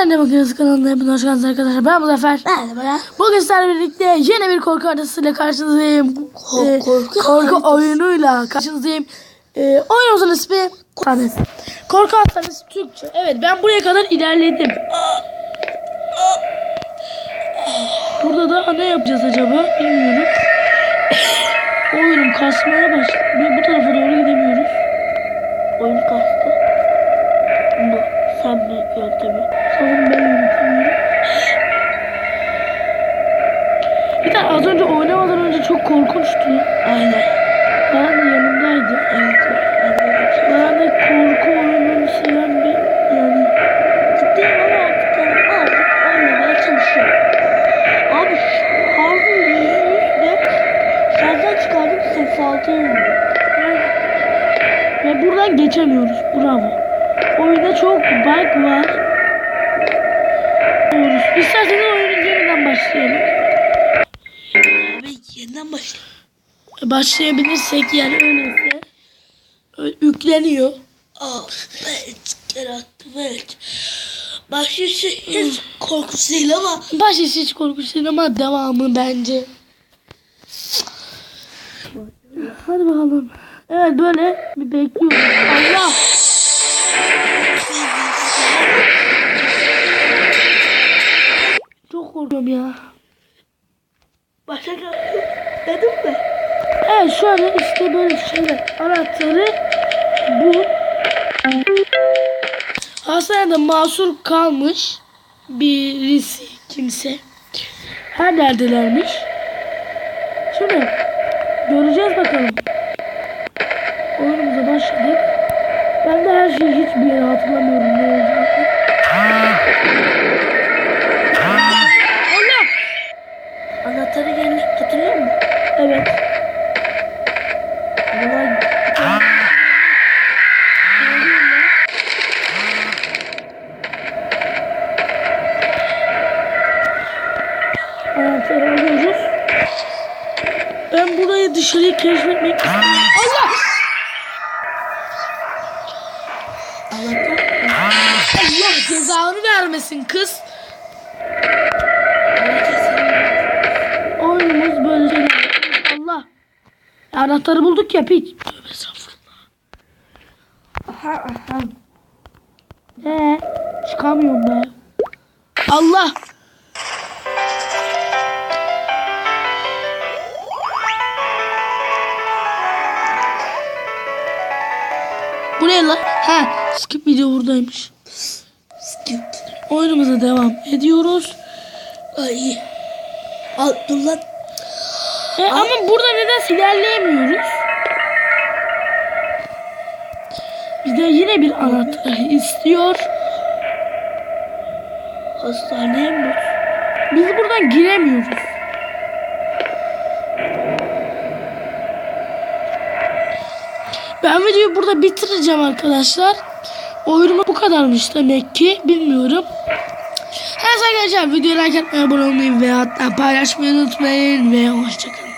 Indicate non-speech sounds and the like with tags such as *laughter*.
Anne Makinesi kanalına hepiniz hoş geldiniz arkadaşlar. Ben Muzaffer. Ben de bana Bugün sizlerle birlikte yeni bir korku haritasıyla karşınızdayım. Ko- Ee, korku korku haritası. oyunuyla karşınızdayım. Ee, oyunumuzun ismi Korku Korku Hastanesi Türkçe. Evet ben buraya kadar ilerledim. Burada da ne yapacağız acaba bilmiyorum. Oyunum kasmaya başladı. Bu tarafa doğru gidemiyoruz. oyun kastı. Sen mi yöntemi? Sanırım ben yönetemiyorum. Bir de az önce oynamadan önce çok korkunçtu. Aynen. Baran da yanımdaydı. Evet. Baran da korku oyununu seven bir yani Ciddiyim ama artık yani azıcık oynamaya çalışıyorum. Abi şarjım yüzde şarjdan çıkardım 86 oldu. ve buradan geçemiyoruz. Bravo. Oyunda çok bug var. Doğrusu. İsterseniz oyunun yeniden başlayalım. Abi yeniden başla. Başlayabilirsek yani öyleyse. Öyle yükleniyor. Aa, evet. Geri attım evet. Başlışı hiç korkusu değil ama Baş işi hiç korkunç değil ama devamı bence. Hadi bakalım. Evet böyle bir bekliyoruz. Allah! Ya. geldim. Dedim mi? Evet şöyle işte böyle şeyler. Anahtarı bu. Hastanede masur kalmış birisi kimse. Her neredelermiş. Şimdi göreceğiz bakalım. Oyunumuza başladık. Ben de her şeyi hiçbir yere hatırlamıyorum ne olacağını. Anahtarı geldi. Hatırlıyor musun? Evet. Ben burayı dışarıyı keşfetmek istiyorum. Allah! anahtar. Allah cezanı vermesin kız. Anahtarı bulduk ya piç. Tövbe estağfurullah. Aha aha. Ee, çıkamıyorum be. Allah. Bu ne lan? Ha, skip video buradaymış. Skip. Oyunumuza devam ediyoruz. Ay. Al dur lan. E, *laughs* ama burada neden ilerleyemiyoruz? Bize yine bir anahtar istiyor. Hastaneye mi? Biz buradan giremiyoruz. Ben videoyu burada bitireceğim arkadaşlar. Oyunum bu kadarmış demek ki. Bilmiyorum. Her arkadaşlar videoyu like atmayı, abone olmayı ve hatta paylaşmayı unutmayın. Ve hoşçakalın.